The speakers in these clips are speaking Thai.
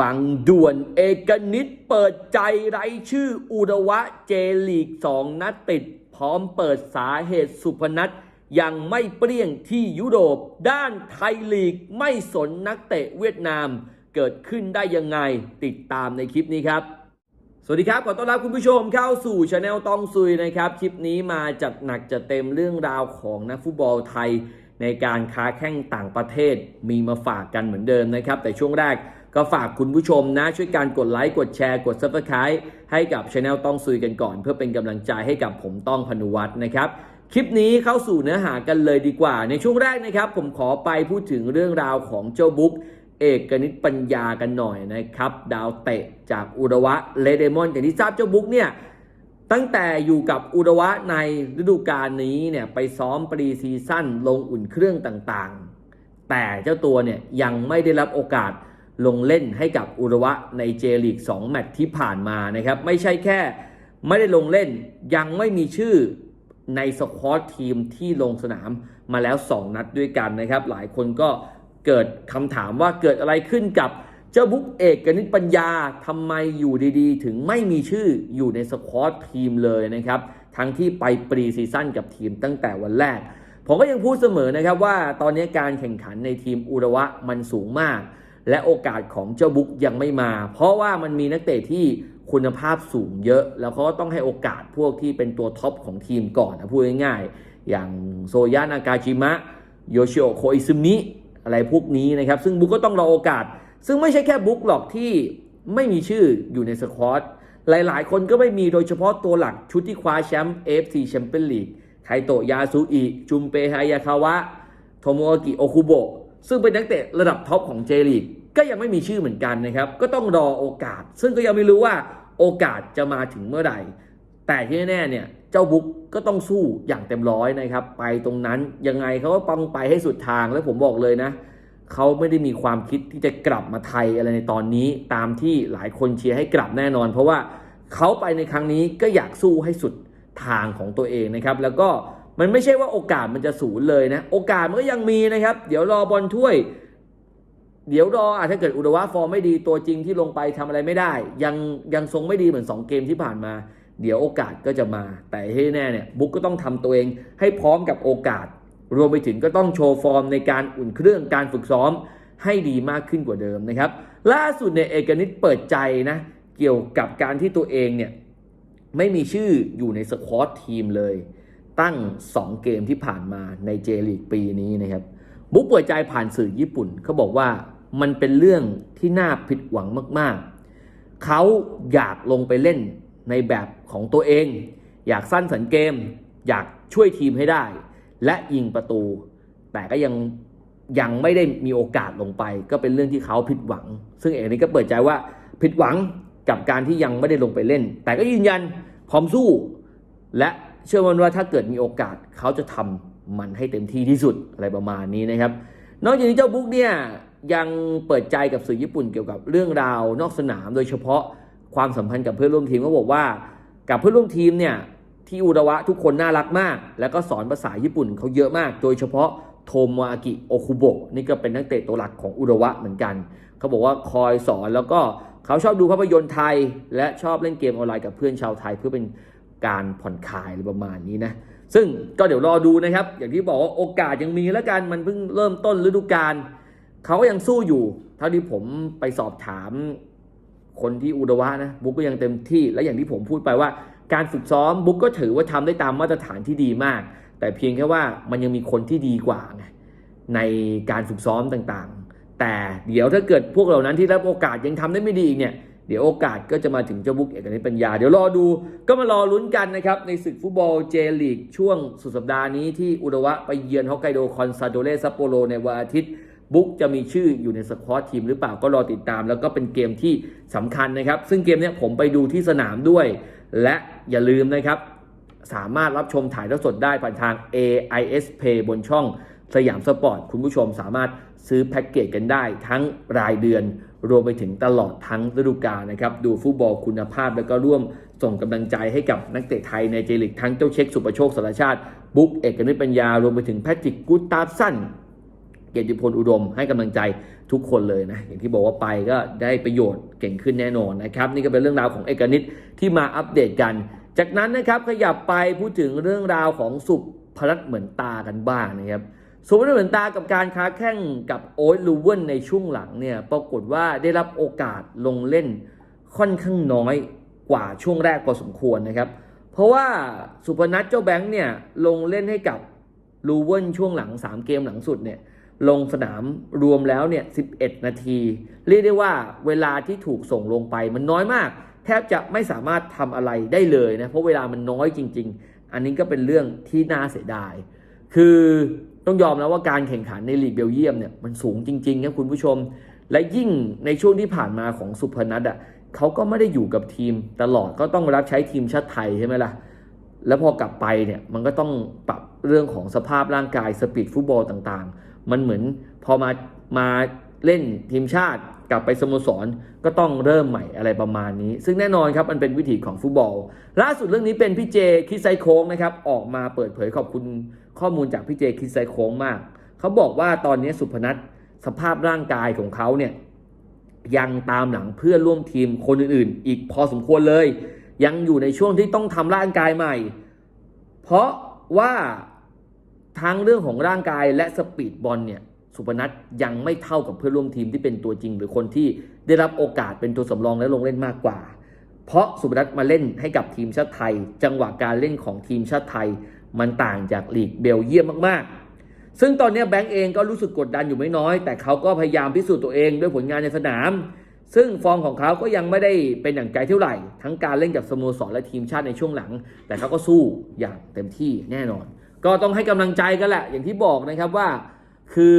ฟังด่วนเอกนิตเปิดใจไร้ชื่ออุระวะเจลีก2นัดติด พร้อมเปิดสาเหตุสุพนัทยังไม่เปรี้ยงที่ยุโรป ด้านไทยลีกไม่สนนักเตะเวียดนามเกิดขึ้นได้ยังไงติดตามในคลิปนี้ครับสวัสดีครับ ขอต้อนรับคุณผู้ชมเข้าสู่ช anel ตองซุยนะครับ คลิปนี้มาจัดหนักจัดเต็มเรื่องราวของนักฟุตบอลไทย ในการค้าแข่งต่างประเทศมีมาฝากกันเหมือนเดิมนะครับ แต่ช่วงแรก ก็ฝากคุณผู้ชมนะ ช่วยการกดไลค์กดแชร์กด subscribe ให้กับช anel ต้องซุยกันก่อน เพื่อเป็นกำลังใจให้กับผมต้องพนุวัฒน์นะครับคลิปนี้เข้าสู่เนื้อหากันเลยดีกว่า ในช่วงแรกนะครับ ผมขอไปพูดถึงเรื่องราวของเจ้าบุ๊กเอกนิตปัญญากันหน่อยนะครับ ดาวเตะจากอุระวะเลเดมอนอย่างที่ทราบเจ้าบุ๊กเนี่ยตั้งแต่อยู่กับอุระวะในฤดูกาลนี้เนี่ยไปซ้อมปรีซีซั่นลงอุ่นเครื่องต่างๆ แต่เจ้าตัวเนี่ยยังไม่ได้รับโอกาส ลงเล่นให้กับอุระวะในเจลีก2แมตช์ที่ผ่านมานะครับ ไม่ใช่แค่ไม่ได้ลงเล่นยังไม่มีชื่อในสควอตทีมที่ลงสนามมาแล้ว 2 นัดด้วยกันนะครับ หลายคนก็เกิดคำถามว่าเกิดอะไรขึ้นกับเจ้าบุ๊กเอกกนิตปัญญาทำไมอยู่ดีๆ ถึงไม่มีชื่ออยู่ในสควอตทีมเลยนะครับ ทั้งที่ไปปรีซีซั่นกับทีมตั้งแต่วันแรก ผมก็ยังพูดเสมอนะครับว่าตอนนี้การแข่งขันในทีมอุระวะมันสูงมาก และโอกาสของเจ้าบุ๊กยังไม่มา เพราะว่ามันมีนักเตะที่คุณภาพสูงเยอะ แล้วเขาก็ต้องให้โอกาสพวกที่เป็นตัวท็อปของทีมก่อนนะพูดง่ายๆ อย่างโซยานากาจิมะโยชิโอโคอิซึมิอะไรพวกนี้นะครับ ซึ่งบุ๊กก็ต้องรอโอกาส ซึ่งไม่ใช่แค่บุ๊กหรอกที่ไม่มีชื่ออยู่ในสควอตหลายๆ คนก็ไม่มีโดยเฉพาะตัวหลักชุดที่คว้าแชมป์ AFC แชมเปี้ยนลีกไคโตะยาสุอิจุมเปฮายาคาวะโทโมอากิโอคุโบะ ซึ่งเป็นนักเตะระดับท็อปของเจลีกก็ยังไม่มีชื่อเหมือนกันนะครับ ก็ต้องรอโอกาส ซึ่งก็ยังไม่รู้ว่าโอกาสจะมาถึงเมื่อไหร่ แต่ที่แน่ๆเนี่ยเจ้าบุ๊กก็ต้องสู้อย่างเต็มร้อยนะครับ ไปตรงนั้นยังไงเขาก็ต้องไปให้สุดทางแล้วผมบอกเลยนะเขาไม่ได้มีความคิดที่จะกลับมาไทยอะไรในตอนนี้ ตามที่หลายคนเชียร์ให้กลับแน่นอน เพราะว่าเขาไปในครั้งนี้ก็อยากสู้ให้สุดทางของตัวเองนะครับ แล้วก็ มันไม่ใช่ว่าโอกาสมันจะศูนย์เลยนะ โอกาสมันก็ยังมีนะครับ เดี๋ยวรอบอลถ้วย เดี๋ยวรออาจถ้าเกิดอุดวะฟอร์มไม่ดีตัวจริงที่ลงไปทำอะไรไม่ได้ ยังยังทรงไม่ดีเหมือน 2 เกมที่ผ่านมา เดี๋ยวโอกาสก็จะมา แต่ให้แน่เนี่ยบุ๊กก็ต้องทำตัวเองให้พร้อมกับโอกาส รวมไปถึงก็ต้องโชว์ฟอร์มในการอุ่นเครื่องการฝึกซ้อมให้ดีมากขึ้นกว่าเดิมนะครับ ล่าสุดเนี่ยเอกนิตเปิดใจนะเกี่ยวกับการที่ตัวเองเนี่ยไม่มีชื่ออยู่ในสควอตทีมเลย ตั้ง 2 เกมที่ผ่านมาในเจลีกปีนี้นะครับบุ๊กเปิดใจผ่านสื่อญี่ปุ่นเขาบอกว่ามันเป็นเรื่องที่น่าผิดหวังมากๆ เขาอยากลงไปเล่นในแบบของตัวเอง อยากสั้นสันเกม อยากช่วยทีมให้ได้ และยิงประตู แต่ก็ยังยังไม่ได้มีโอกาสลงไป ก็เป็นเรื่องที่เขาผิดหวัง ซึ่งเอกนี้ก็เปิดใจว่าผิดหวังกับการที่ยังไม่ได้ลงไปเล่น แต่ก็ยืนยันพร้อมสู้ และ เชื่อมันว่าถ้าเกิดมีโอกาสเขาจะทำมันให้เต็มที่ที่สุดอะไรประมาณนี้นะครับ นอกจากนี้เจ้าบุ๊กเนี่ยยังเปิดใจกับสื่อญี่ปุ่นเกี่ยวกับเรื่องราวนอกสนาม โดยเฉพาะความสัมพันธ์กับเพื่อนร่วมทีมก็บอกว่า กับเพื่อนร่วมทีมเนี่ยที่อุระวะทุกคนน่ารักมาก แล้วก็สอนภาษาญี่ปุ่นเขาเยอะมาก โดยเฉพาะโทโมอากิโอคุโบะนี่ก็เป็นนักเตะตัวหลักของอุระวะเหมือนกัน เขาบอกว่าคอยสอนแล้วก็เขาชอบดูภาพยนตร์ไทย และชอบเล่นเกมออนไลน์กับเพื่อนชาวไทยเพื่อเป็น การผ่อนคลายอะไรประมาณนี้นะซึ่งก็เดี๋ยวรอดูนะครับ อย่างที่บอกว่าโอกาสยังมีแล้วกันมันเพิ่งเริ่มต้นฤดูกาลเขาก็ยังสู้อยู่ เท่าที่ผมไปสอบถามคนที่อุดวะนะบุ๊กก็ยังเต็มที่และอย่างที่ผมพูดไปว่า การฝึกซ้อมบุ๊กก็ถือว่าทำได้ตามมาตรฐานที่ดีมาก แต่เพียงแค่ว่ามันยังมีคนที่ดีกว่าไงในการฝึกซ้อมต่างๆ แต่เดี๋ยวถ้าเกิดพวกเหล่านั้นที่รับโอกาสยังทำได้ไม่ดีอีกเนี่ย เดี๋ยวโอกาสก็จะมาถึงเจ้าบุ๊กเอกนิตปัญญา เดี๋ยวรอดูก็มารอลุ้นกันนะครับ ในศึกฟุตบอลเจลีกช่วงสุดสัปดาห์นี้ที่อุดวะไปเยือนฮอกไกโดคอนซาโดเรซัปโปโรในวันอาทิตย์บุ๊กจะมีชื่ออยู่ในสควอตทีมหรือเปล่าก็รอติดตาม แล้วก็เป็นเกมที่สำคัญนะครับ ซึ่งเกมนี้ผมไปดูที่สนามด้วย และอย่าลืมนะครับ สามารถรับชมถ่ายทอดสดได้ผ่านทาง AIS Pay บนช่องสยามสปอร์ตคุณผู้ชมสามารถซื้อแพ็กเกจกันได้ทั้งรายเดือน รวมไปถึงตลอดทั้งฤดูกาลนะครับ ดูฟุตบอลคุณภาพแล้วก็ร่วมส่งกำลังใจให้กับนักเตะไทยในเจลิกทั้งเจ้าเช็คสุประโชคสารชาติ บุ๊กเอกนิตปัญญารวมไปถึงแพทริกกูตาสันเกียรติพลอุดมให้กำลังใจทุกคนเลยนะ อย่างที่บอกว่าไปก็ได้ประโยชน์เก่งขึ้นแน่นอนนะครับ นี่ก็เป็นเรื่องราวของเอกนิตที่มาอัปเดตกัน จากนั้นนะครับขยับไปพูดถึงเรื่องราวของสุพรัตน์เหมือนตากันบ้างนะครับ สุพรัตน์เหมือนตากับการค้าแข่งกับโอ๊ตลูเวนในช่วงหลังเนี่ยปรากฏว่าได้รับโอกาสลงเล่นค่อนข้างน้อยกว่าช่วงแรกพอสมควรนะครับ เพราะว่าสุพนัทเจ้าแบงค์เนี่ยลงเล่นให้กับลูเวนช่วงหลัง 3 เกมหลังสุดเนี่ยลงสนามรวมแล้วเนี่ย 11 นาที เรียกได้ว่าเวลาที่ถูกส่งลงไปมันน้อยมาก แทบจะไม่สามารถทำอะไรได้เลยนะ เพราะเวลามันน้อยจริง ๆ อันนี้ก็เป็นเรื่องที่น่าเสียดาย คือ ต้องยอมแล้วว่าการแข่งขันในลีกเบลเยียมเนี่ยมันสูงจริงๆครับคุณผู้ชม และยิ่งในช่วงที่ผ่านมาของสุพนัทอะเขาก็ไม่ได้อยู่กับทีมตลอดก็ต้องรับใช้ทีมชาติไทยใช่ไหมล่ะแล้วพอกลับไปเนี่ยมันก็ต้องปรับเรื่องของสภาพร่างกายสปีดฟุตบอลต่างๆ มันเหมือนพอมามา เล่นทีมชาติกลับไปสโมสรก็ต้องเริ่มใหม่อะไรประมาณนี้ ซึ่งแน่นอนครับมันเป็นวิถีของฟุตบอล ล่าสุดเรื่องนี้เป็นพี่เจคิดไซโค้งนะครับออกมาเปิดเผยขอบคุณข้อมูลจากพี่เจคิดไซโค้งมาก เขาบอกว่าตอนนี้สุพนัทสภาพร่างกายของเขาเนี่ยยังตามหลังเพื่อนร่วมทีมคนอื่นๆ อีกพอสมควรเลย ยังอยู่ในช่วงที่ต้องทำร่างกายใหม่ เพราะว่าทั้งเรื่องของร่างกายและสปีดบอลเนี่ย สุพนัทยังไม่เท่ากับเพื่อนร่วมทีมที่เป็นตัวจริง หรือคนที่ได้รับโอกาสเป็นตัวสำรองและลงเล่นมากกว่า เพราะสุพนัทมาเล่นให้กับทีมชาติไทย จังหวะการเล่นของทีมชาติไทย มันต่างจากลีกเบลเยียมมากๆ ซึ่งตอนนี้แบงก์เองก็รู้สึกกดดันอยู่ไม่น้อย แต่เขาก็พยายามพิสูจน์ตัวเองด้วยผลงานในสนาม ซึ่งฟอร์มของเขาก็ยังไม่ได้เป็นอย่างใจเท่าไหร่ ทั้งการเล่นกับสโมสรและทีมชาติในช่วงหลัง แต่เขาก็สู้อย่างเต็มที่แน่นอน ก็ต้องให้กำลังใจกันแหละอย่างที่บอกนะครับว่า คือ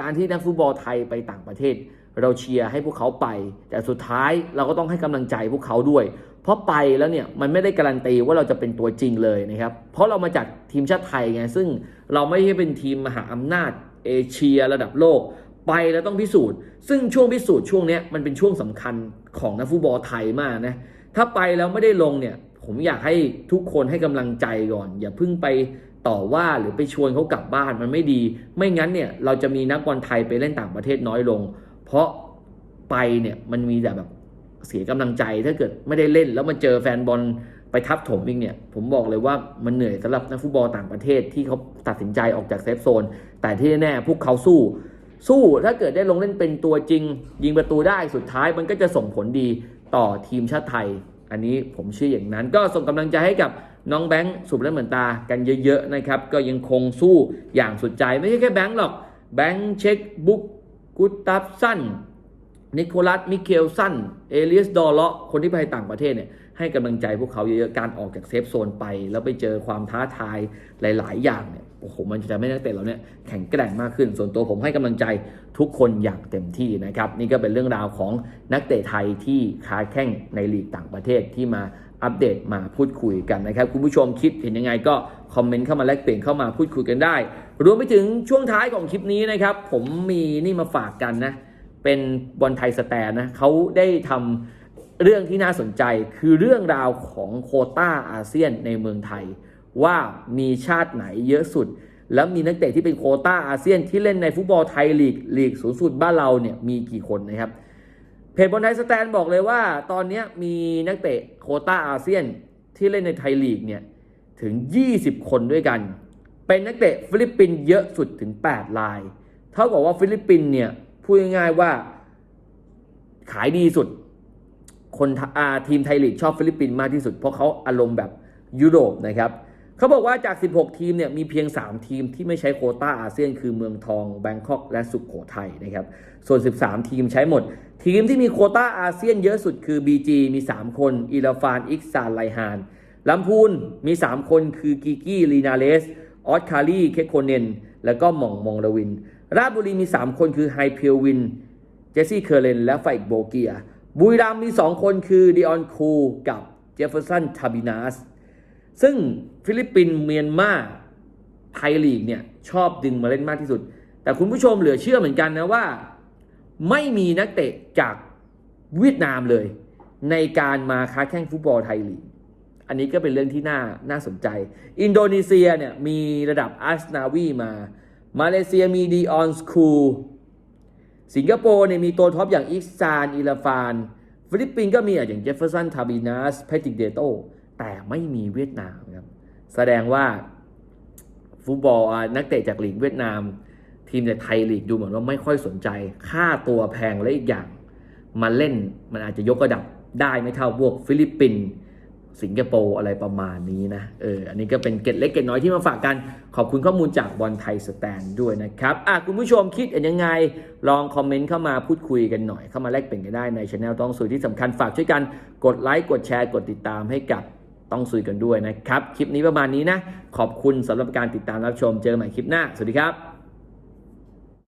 การที่นักฟุตบอลไทยไปต่างประเทศ เราเชียร์ให้พวกเขาไป แต่สุดท้ายเราก็ต้องให้กำลังใจพวกเขาด้วย เพราะไปแล้วเนี่ยมันไม่ได้การันตีว่าเราจะเป็นตัวจริงเลยนะครับ เพราะเรามาจากทีมชาติไทยไงซึ่งเราไม่ใช่เป็นทีมมหาอำนาจเอเชียระดับโลกไปแล้วต้องพิสูจน์ ซึ่งช่วงพิสูจน์ช่วงนี้มันเป็นช่วงสำคัญของนักฟุตบอลไทยมากนะ ถ้าไปแล้วไม่ได้ลงเนี่ย ผมอยากให้ทุกคนให้กำลังใจก่อน อย่าเพิ่งไปต่อว่าหรือไปชวนเขากลับบ้านมันไม่ดี ไม่งั้นเนี่ยเราจะมีนักบอลไทยไปเล่นต่างประเทศน้อยลง เพราะไปเนี่ยมันมีแต่แบบเสียกำลังใจถ้าเกิดไม่ได้เล่น แล้วมาเจอแฟนบอลไปทับถมอีกเนี่ย ผมบอกเลยว่ามันเหนื่อยสำหรับนักฟุตบอลต่างประเทศที่เขาตัดสินใจออกจากเซฟโซน แต่ที่แน่ๆพวกเขาสู้ สู้ถ้าเกิดได้ลงเล่นเป็นตัวจริง ยิงประตูได้สุดท้ายมันก็จะส่งผลดีต่อทีมชาติไทย อันนี้ผมเชื่ออย่างนั้น ก็ส่งกำลังใจให้กับน้องแบงค์สุบและเหมือนตากันเยอะๆนะครับ ก็ยังคงสู้อย่างสุดใจไม่ใช่แค่แบงค์หรอกแบงค์เช็คบุ๊กกุตตับสั้น นิโคลัส มิเคลสัน เอเลียส ดอลเลาะ คนที่ไปต่างประเทศเนี่ยให้กำลังใจพวกเขาเยอะๆ การออกจากเซฟโซนไป แล้วไปเจอความท้าทายหลาย ๆ อย่างเนี่ยโอ้โหมันจะทำให้นักเตะเราเนี่ยแข็งแกร่งมากขึ้น ส่วนตัวผมให้กำลังใจทุกคนอย่างเต็มที่นะครับ นี่ก็เป็นเรื่องราวของนักเตะไทยที่ค้าแข่งในลีกต่างประเทศที่มาอัปเดตมาพูดคุยกันนะครับ คุณผู้ชมคิดเห็นยังไงก็คอมเมนต์เข้ามาแลกเปลี่ยนเข้ามาพูดคุยกันได้ รวมไปถึงช่วงท้ายของคลิปนี้นะครับผมมีนี่มาฝากกันนะ เป็นบอลไทยสแตนนะเขาได้ทำเรื่องที่น่าสนใจคือเรื่องราวของโคต้าอาเซียนในเมืองไทย ว่ามีชาติไหนเยอะสุด แล้วมีนักเตะที่เป็นโคต้าอาเซียนที่เล่นในฟุตบอลไทยลีกลีกสูงสุดบ้านเราเนี่ยมีกี่คนนะครับเพจบอลไทยสแตนบอกเลยว่า ตอนนี้มีนักเตะโคต้าอาเซียนที่เล่นในไทยลีกเนี่ยถึง 20 คนด้วยกัน เป็นนักเตะฟิลิปปินส์เยอะสุดถึง 8 ราย เท่ากับว่าฟิลิปปินส์เนี่ย พูดง่ายๆว่าขายดีสุด คนทีมไทยลีกชอบฟิลิปปินส์มากที่สุด เพราะเขาอารมณ์แบบยุโรปนะครับเขาบอกว่าจาก 16 ทีมเนี่ยมีเพียง 3 ทีมที่ไม่ใช้โคต้าอาเซียน คือเมืองทองแบงคอกและสุขโขทัยนะครับส่วน 13 ทีมใช้หมด ทีมที่มีโคต้าอาเซียนเยอะสุดคือ BG มี 3 คนอีราฟานอิกซานไลฮานลำพูนมี 3 คนคือกิกี้ลีนาเลสออสคารีเคโคเนน แล้วก็หม่องมองลวิน ราชบุรีมี 3 คนคือไฮเพียววิน เจสซี่เคอร์เลน และไฟกโบเกีย บุรีรัมมี 2 คนคือดิออนคูกับเจฟเฟอร์สันทาบินาสซึ่งฟิลิปปินส์เมียนมาไทยลีกเนี่ยชอบดึงมาเล่นมากที่สุด แต่คุณผู้ชมเหลือเชื่อเหมือนกันนะว่า ไม่มีนักเตะจากเวียดนามเลย ในการมาค้าแข่งฟุตบอลไทยลีกอันนี้ก็เป็นเรื่องที่น่าน่าสนใจ อินโดนีเซียเนี่ยมีระดับอาสนาวีมา มาเลเซียมีดีออนสคูลสิงคโปร์เนี่ยมีตัวท็อปอย่างอิกซานอิลาฟานฟิลิปปินส์ก็มีอย่างเจฟเฟอร์สันทาบินัสเพติกเดโตแต่ไม่มีเวียดนามครับแสดงว่าฟุตบอลนักเตะจากลีกเวียดนาม ทีมในไทยลีกดูเหมือนว่าไม่ค่อยสนใจ ค่าตัวแพงและอีกอย่าง มาเล่นมันอาจจะยกระดับได้ไม่เท่าพวกฟิลิปปินส์ สิงคโปร์อะไรประมาณนี้นะ เออ อันนี้ก็เป็นเกร็ดเล็กเกร็ดน้อยที่มาฝากกัน ขอบคุณข้อมูลจากบอลไทยสแตนด้วยนะครับ อะคุณผู้ชมคิดเห็นยังไง ลองคอมเมนต์เข้ามาพูดคุยกันหน่อย เข้ามาแลกเปลี่ยนกันได้ในช anel ต้องสุยที่สำคัญฝากช่วยกันกดไลค์กดแชร์กดติดตามให้กับต้องสุยกันด้วยนะครับ คลิปนี้ประมาณนี้นะ ขอบคุณสำหรับการติดตามรับชม เจอกันใหม่คลิปหน้า สวัสดีครับ